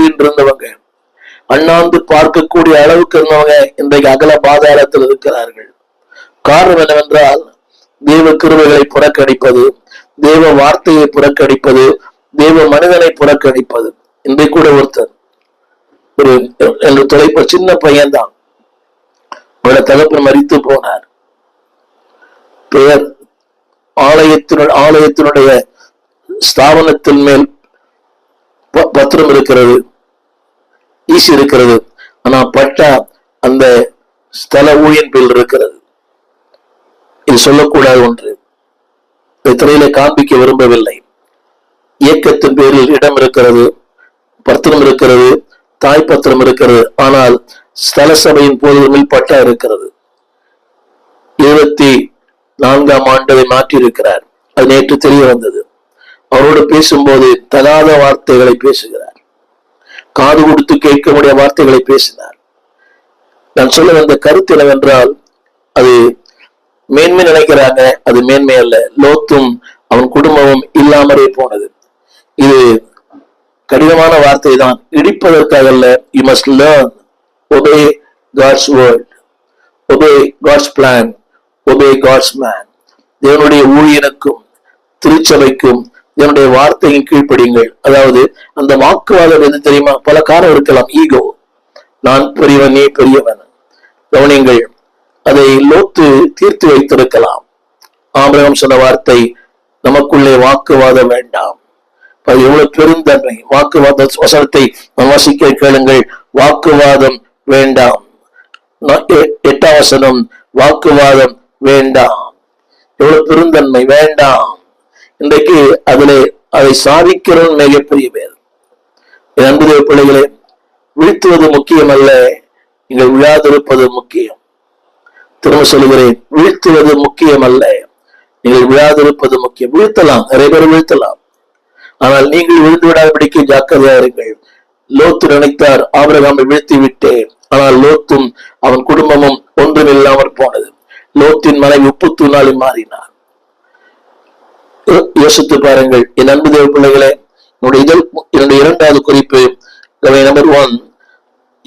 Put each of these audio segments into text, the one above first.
போயிட்டு இருந்தவங்க அண்ணாந்து பார்க்கக்கூடிய அளவுக்கு இருந்தவங்க இன்றைக்கு அகல பாதாளத்தில் இருக்கிறார்கள். காரணம் என்னவென்றால் தேவ கிருபைகளை புறக்கணிப்பது தேவ வார்த்தையை புறக்கணிப்பது தேவ மனிதனை புறக்கணிப்பது. இன்றைக்கு கூட ஒருத்தர் ஒரு என்று தொலைப்ப சின்ன பையன் தான் அவரோட தகப்பன் மறித்து போனார். பெயர் ஆலயத்தினுடைய ஆலயத்தினுடைய ஸ்தாபனத்தின் மேல் பத்திரம் இருக்கிறது ஈசி இருக்கிறது ஆனா பட்டா அந்த ஸ்தல ஊழியன் பேர் இருக்கிறது. இது சொல்லக்கூடாது ஒன்று. இதை திரையில காண்பிக்க விரும்பவில்லை. இயக்கத்தின் பேரில் இடம் இருக்கிறது பத்திரம் இருக்கிறது தாய் பத்திரம் இருக்கிறது ஆனால் ஸ்தல சபையின் போதுமில் பட்டா இருக்கிறது. இருபத்தி நான்காம் ஆண்டு அதை மாற்றி இருக்கிறார் அது நேற்று தெரிய வந்தது. அவரோடு பேசும்போது தகாத வார்த்தைகளை பேசுகிறார். காது கொடுத்து கேட்க முடிய வார்த்தைகளை பேசினார். நான் சொல்ல வந்த கருத்து என்னவென்றால் அது மேன்மை நினைக்கிறாங்க அது மேன்மை அல்ல. லோத்தும் அவன் குடும்பமும் இல்லாமலே போனது. இது கடினமான வார்த்தை தான் இடிப்பதற்காக அல்ல you must learn obey God's world obey God's plan obey God's man தேவனுடைய ஊழியனுக்கும் திருச்சபைக்கும் என்னுடைய வார்த்தையின் கீழ்ப்படியுங்கள். அதாவது அந்த வாக்குவாதம் எது தெரியுமா? பல காரணம் இருக்கலாம். ஈகோ நான் பெரியவன் நீ பெரியவன். கவனிங்கள் அதை லோத்து தீர்த்து வைத்திருக்கலாம். ஆபிரகம் சொன்ன வார்த்தை நமக்குள்ளே வாக்குவாதம் வேண்டாம். அது எவ்வளவு பெருந்தன்மை. வாக்குவாத வசனத்தை வாசிக்க கேளுங்கள். வாக்குவாதம் வேண்டாம். எ- எட்டாம் வசனம் வாக்குவாதம் வேண்டாம். எவ்வளவு பெருந்தன்மை. வேண்டாம். இன்றைக்கு அதிலே அதை சாதிக்கிறோம் மிகப்பெரிய பேர் அன்புடைய பிள்ளைகளே வீழ்த்துவது முக்கியம் அல்ல நீங்கள் விழாதிருப்பது முக்கியம். திரும்ப சொல்லுகிறேன் வீழ்த்துவது முக்கியம் அல்ல நீங்கள் விழாதிருப்பது முக்கியம். வீழ்த்தலாம் நிறைய பேர் வீழ்த்தலாம். ஆனால் நீங்கள் விழுந்து விடாதபடிக்கு ஜாக்கிரதையா இருங்கள். லோத்து நினைத்தார் ஆபிரகாமை வீழ்த்தி விட்டேன் ஆனால் லோத்தும் அவன் குடும்பமும் ஒன்றும் இல்லாமல் போனது. லோத்தின் மனைவி உப்பு தூணாலி மாறினார். யோசித்து பாருங்கள். என் அன்பு தேவ பிள்ளைகளே என்னுடைய இதழ் என்னுடைய இரண்டாவது குறிப்பு number one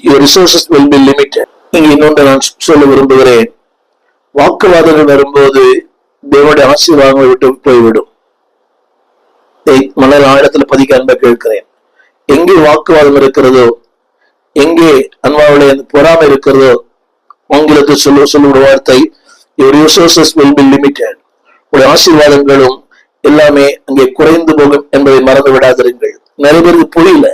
your resources will be limited. இங்க இன்னொன்று நான் சொல்ல விரும்புகிறேன். வாக்குவாதங்கள் வரும்போது தேவனுடைய ஆசீர்வாதங்களை விட்டு போய்விடும். மலர் மணல் ஆழத்துல பதிக்க அன்பை கேட்கிறேன். எங்கே வாக்குவாதம் இருக்கிறதோ எங்கே அன்பாவுடைய அந்த பொறாமை இருக்கிறதோ உங்களுக்கு சொல்ல சொல்லுற வார்த்தை your resources will be limited உடைய ஆசீர்வாதங்களும் எல்லாமே அங்கே குறைந்து போகும் என்பதை மறந்து விடாதிருங்கள் நிறைய பேருக்கு புரியல.